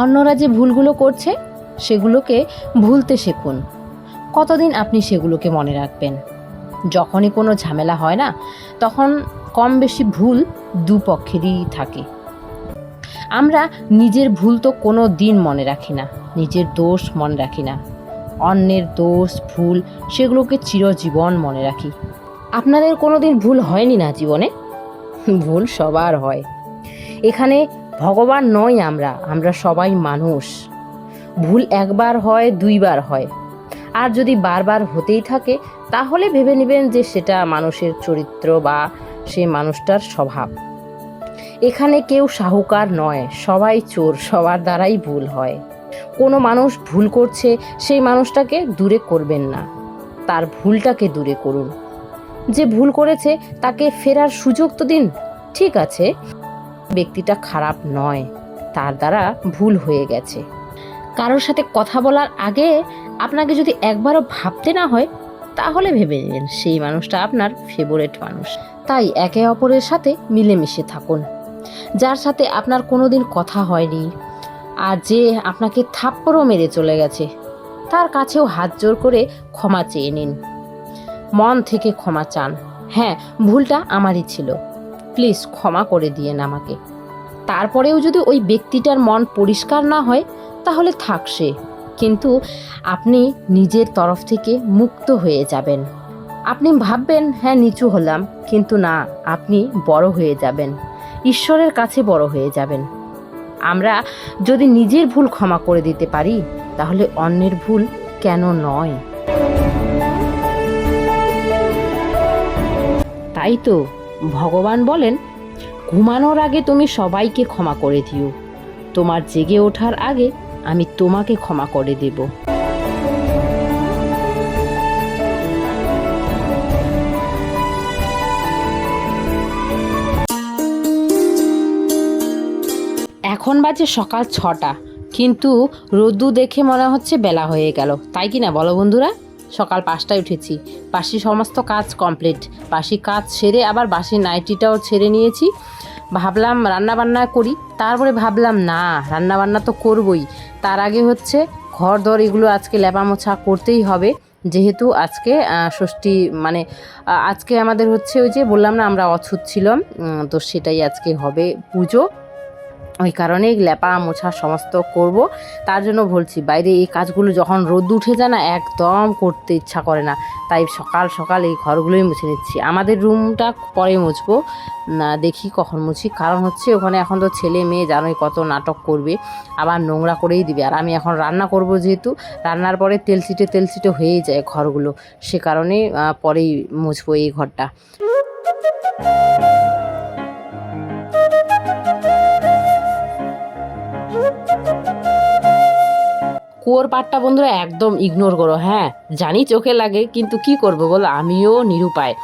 অন্যরা যে ভুলগুলো করছে, সেগুলোকে ভুলতে শিখুন। কতদিন আপনি সেগুলোকে মনে রাখবেন? যখনই কোনো ঝামেলা হয় না, তখন কম বেশি ভুল দুপক্ষেরই থাকে। আমরা নিজের ভুল তো কোনো দিন মনে রাখি না, নিজের দোষ মনে রাখি না। অন্যের দোষ, ভুল, সেগুলোকে চিরজীবন মনে রাখি। আপনাদের কোনো দিন ভুল হয়নি না জীবনে? ভুল সবার হয়। এখানে ভগবান নয় আমরা আমরা সবাই মানুষ। ভুল একবার হয়, দুইবার হয়। আর যদি বারবার হতেই থাকে, তাহলে ভেবে নেবেন যে সেটা মানুষের চরিত্র বা সে মানুষটার স্বভাব। এখানে কেউ সাহুকার নয়, সবাই চোর, সবার দ্বারাই ভুল হয়। কোনো মানুষ ভুল করছে, সেই মানুষটাকে দূরে করবেন না। তার ভুলটাকে দূরে করুন। যে ভুল করেছে, তাকে ফেরার সুযোগ তো দিন। ঠিক আছে। ব্যক্তিটা খারাপ নয়, তার দ্বারা ভুল হয়ে গেছে। কারোর সাথে কথা বলার আগে আপনাকে যদি একবারও ভাবতে না হয়, তাহলে ভেবে নিন সেই মানুষটা আপনার ফেভারেট মানুষ। তাই একে অপরের সাথে মিলেমিশে থাকুন। যার সাথে আপনার কোনো দিন কথা হয়নি, আর যে আপনাকে থাপ্পড়ও মেরে চলে গেছে, তার কাছেও হাত জোর করে ক্ষমা চেয়ে নিন। মন থেকে ক্ষমা চান। হ্যাঁ ভুলটা আমারই ছিল। প্লিজ ক্ষমা করে দিয়েন আমাকে। তারপরেও যদি ওই ব্যক্তিটার মন পরিষ্কার না হয়, তাহলে থাক সে। কিন্তু আপনি নিজের তরফ থেকে মুক্ত হয়ে যাবেন। আপনি ভাববেন হ্যাঁ নিচু হলাম। কিন্তু না, আপনি বড় হয়ে যাবেন। ঈশ্বরের কাছে বড় হয়ে যাবেন। আমরা যদি নিজের ভুল ক্ষমা করে দিতে পারি, তাহলে অন্যের ভুল কেন নয়? তাই তো। ভগবান বলেন, ঘুমানোর আগে তুমি সবাইকে ক্ষমা করে দিও। তোমার জেগে ওঠার আগে আমি তোমাকে ক্ষমা করে দেব। এখন বাজে সকাল ছটা, কিন্তু রোদ্দু দেখে মনে হচ্ছে বেলা হয়ে গেল। তাই কি না বলো বন্ধুরা? সকাল পাঁচটায় উঠেছি। বাসি সমস্ত কাজ কমপ্লিট বাসি কাজ সেরে আবার বাসি নাইটিটাও ছেড়ে নিয়েছি। ভাবলাম রান্না বান্না করি। তারপরে ভাবলাম, না রান্না বান্না তো করবই। তার আগে হচ্ছে ঘর দর এগুলো আজকে লেপা মোছা করতেই হবে। যেহেতু আজকে ষষ্ঠী মানে আজকে আমাদের হচ্ছে ওই যে বললাম না, আমরা অছুত ছিলাম। তো সেটাই আজকে হবে পুজো। ওই কারণেই লেপা মোছা সমস্ত করব। তার জন্য বলছি, বাইরে এই কাজগুলো যখন রোদ উঠে যায় না, একদম করতে ইচ্ছা করে না। তাই সকাল সকাল এই ঘরগুলোই মুছে নিচ্ছি। আমাদের রুমটা পরে মুছবো। না, দেখি কখন মুছি। কারণ হচ্ছে ওখানে এখন তো ছেলে মেয়ে, জানোই কত নাটক করবে। আবার নোংরা করেই দিবে। আর আমি এখন রান্না করব যেহেতু, রান্নার পরে তেল ছিটে তেল ছিটে হয়েই যায় ঘরগুলো। সে কারণে পরেই মুছবো এই ঘরটা। কুয়োর পাটটা বন্ধুরা একদম ইগনোর করো হ্যাঁ জানি চোখে লাগে, কিন্তু কি করব বলো? আমিও নিরুপায়।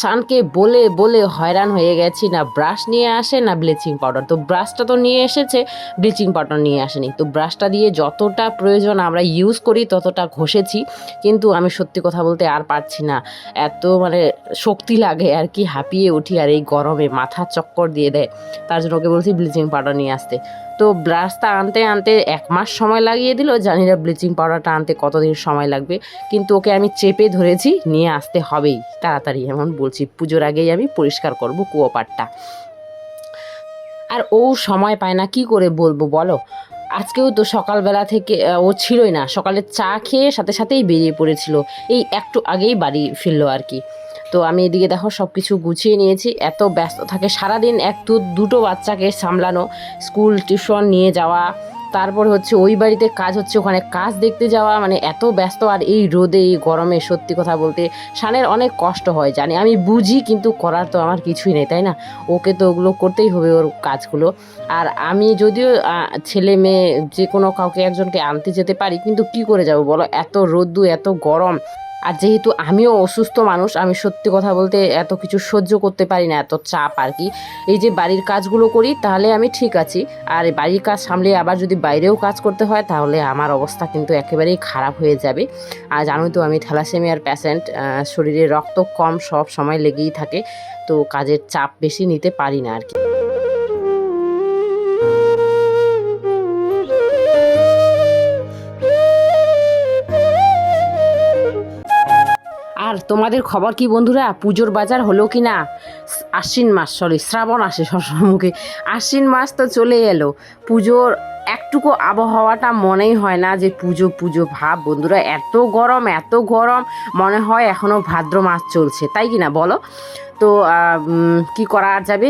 সানকে বলে বলে হয়রান হয়ে গেছি না ব্রাশ নিয়ে আসে না ব্লিচিং পাউডার তো ব্রাশটা তো নিয়ে এসেছে ব্লিচিং পাউডার নিয়ে আসেনি। তো ব্রাশটা দিয়ে যতটা প্রয়োজন আমরা ইউজ করি, ততটা ঘষেছি। কিন্তু আমি সত্যি কথা বলতে আর পারছি না। এত মানে শক্তি লাগে আর কি, হাঁপিয়ে উঠি আর এই গরমে মাথা চক্কর দিয়ে দেয়। তার জন্য ওকে বলছি ব্লিচিং পাউডার নিয়ে আসতে। তো ব্রাশটা আনতে আনতে এক মাস সময় লাগিয়ে দিল, জানি না ব্লিচিং পাউডারটা আনতে কতদিন সময় লাগবে? কিন্তু ওকে আমি চেপে ধরেছি, নিয়ে আসতে হবেই। তাড়াতাড়ি এমন বলছি, পুজোর আগেই আমি পরিষ্কার করব কুয়োপাটটা আর ও সময় পায় না, কি করে বলব বলো? আজকেও তো সকালবেলা থেকে ও ছিলই না। সকালে চা খেয়ে সাথে সাথেই বেরিয়ে পড়েছিল। এই একটু আগেই বাড়ি ফিরলো আর কি। তো আমি এদিকে দেখো সব কিছু গুছিয়ে নিয়েছি। এত ব্যস্ত থাকে, সারাদিন এক দুটো বাচ্চাকে সামলানো, স্কুল, টিউশন নিয়ে যাওয়া তারপর হচ্ছে ওই বাড়িতে কাজ হচ্ছে, ওখানে কাজ দেখতে যাওয়া মানে এত ব্যস্ত আর এই রোদে, এই গরমে সত্যি কথা বলতে শানের অনেক কষ্ট হয়, জানি আমি বুঝি কিন্তু করার তো আমার কিছুই নেই, তাই না? ওকে তো ওগুলো করতেই হবে ওর কাজগুলো। আর আমি যদিও ছেলে মেয়ে যে কোনো কাউকে একজনকে আনতে যেতে পারি, কিন্তু কি করে যাব বলো? এত রোদ্দু, এত গরম। আর যেহেতু আমিও অসুস্থ মানুষ, আমি সত্যি কথা বলতে এত কিছু সহ্য করতে পারি না, এত চাপ আর কি। এই যে বাড়ির কাজগুলো করি, তাহলে আমি ঠিক আছি। আর বাড়ির কাজ সামলে আবার যদি বাইরেও কাজ করতে হয়, তাহলে আমার অবস্থা কিন্তু একেবারেই খারাপ হয়ে যাবে। আর জানোই তো আমি থ্যালাসেমিয়ার প্যাশেন্ট শরীরে রক্ত কম সব সময় লেগেই থাকে, তো কাজের চাপ বেশি নিতে পারি না আর কি। তোমাদের খবর কি, বন্ধুরা? পুজোর বাজার হলো কি না? আশ্বিন মাস সরি শ্রাবণ আসে সবসময় আশ্বিন মাস তো চলে এলো। পুজোর একটুকু আবহাওয়াটা মনেই হয় না যে পুজো পুজো ভাব। বন্ধুরা, এত গরম এত গরম, মনে হয় এখনও ভাদ্র মাস চলছে। তাই কি না, বলো? তো কি করা যাবে?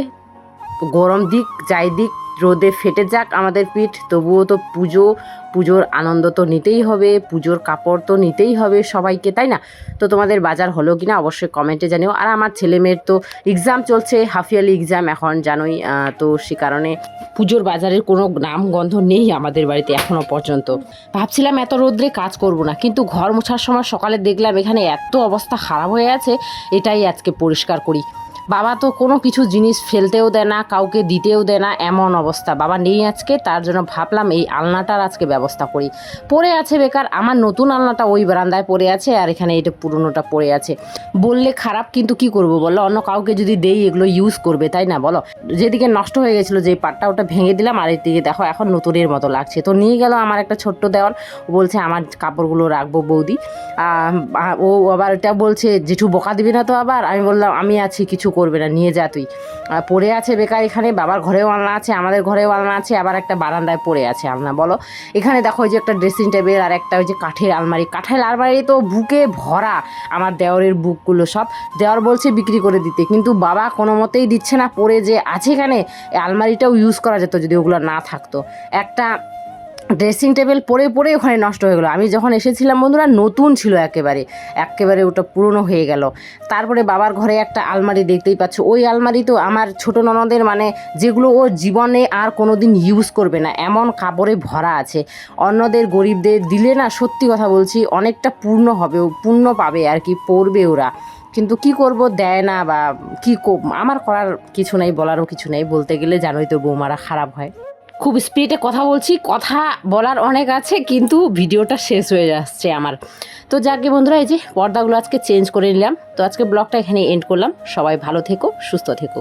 গরম দিক, যাই দিক রোদে ফেটে যাক আমাদের পিঠ, তবুও তো পুজো, পুজোর আনন্দ তো নিতেই হবে, পুজোর কাপড় তো নিতেই হবে সবাইকে, তাই না? তো তোমাদের বাজার হলো কি না অবশ্যই কমেন্টে জানিও। আর আমার ছেলে মেয়ের তো এক্সাম চলছে, হাফিয়ালি এক্সাম এখন জানোই তো সে কারণে পুজোর বাজারের কোনো নাম গন্ধ নেই আমাদের বাড়িতে এখনও পর্যন্ত। ভাবছিলাম এত রোদ্রে কাজ করব না, কিন্তু ঘর মোছার সময় সকালে দেখলাম এখানে এত অবস্থা খারাপ হয়ে আছে, এটাই আজকে পরিষ্কার করি। বাবা তো কোনো কিছু জিনিস ফেলতেও দেয় না, কাউকে দিতেও দেয় না, এমন অবস্থা। বাবা নেই আজকে, তার জন্য ভাবলাম এই আলনাটার আজকে ব্যবস্থা করি। পড়ে আছে বেকার, আমার নতুন আলনাটা ওই বারান্দায় পড়ে আছে আর এখানে এটা পুরনোটা পড়ে আছে। বললে খারাপ, কিন্তু কি করব বলো? অন্য কাউকে যদি দেই, এগুলো ইউজ করবে, তাই না বলো? যেদিকে নষ্ট হয়ে গেছিল যে পাটটা ওটা ভেঙে দিলাম, আর এদিকে দেখো, এখন নতুনের মতো লাগছে। তো নিয়ে গেল আমার একটা ছোট্ট দেওয়াল, ও বলছে আমার কাপড়গুলো রাখব বৌদি। ও আবার এটা বলছে, জেঠু বকা দিবি না তো আবার? আমি বললাম, আমি আছি, কিছু করবে না, নিয়ে যা তুই। পড়ে আছে বেকার এখানে, বাবার ঘরেও আলনা আছে, আমাদের ঘরেও আলনা আছে, আবার একটা বারান্দায় পড়ে আছে আলনা, বলো। এখানে দেখো ওই যে একটা ড্রেসিং টেবিল আর একটা ওই যে কাঠের আলমারি। কাঠের আলমারি তো বুকে ভরা আমার দেওরের বুকগুলো সব। দেওয়ার বলছে বিক্রি করে দিতে, কিন্তু বাবা কোনো মতেই দিচ্ছে না, পড়ে যে আছে এখানে আলমারিটাও ইউজ করা যেত যদি ওগুলো না থাকতো। একটা ড্রেসিং টেবিল পরে পরে ওখানে নষ্ট হয়ে গেলো। আমি যখন এসেছিলাম বন্ধুরা, নতুন ছিল একেবারে। একেবারে ওটা পুরনো হয়ে গেল। তারপরে বাবার ঘরে একটা আলমারি দেখতেই পাচ্ছ। ওই আলমারি তো আমার ছোট ননদের মানে যেগুলো ও জীবনে আর কোনো দিন ইউজ করবে না। এমন কাপড়ে ভরা আছে। অন্যদের গরিবদের দিলে না, সত্যি কথা বলছি, অনেকটা পূর্ণ হবে। ও পূর্ণ পাবে আর কি পড়বে ওরা। কিন্তু কি করব, দেয় না বা কি কো- আমার করার কিছু নাই, বলারও কিছু নেই। বলতে গেলে জানোই তো বৌমারা খারাপ হয়। খুব স্পিডে কথা বলছি, কথা বলার অনেক আছে, কিন্তু ভিডিওটা শেষ হয়ে যাচ্ছে আমার। তো যাকে বন্ধুরা, এই যে পর্দাগুলো আজকে চেঞ্জ করে নিলাম। তো আজকে ব্লগটা এখানে এন্ড করলাম। সবাই ভালো থেকো, সুস্থ থেকো।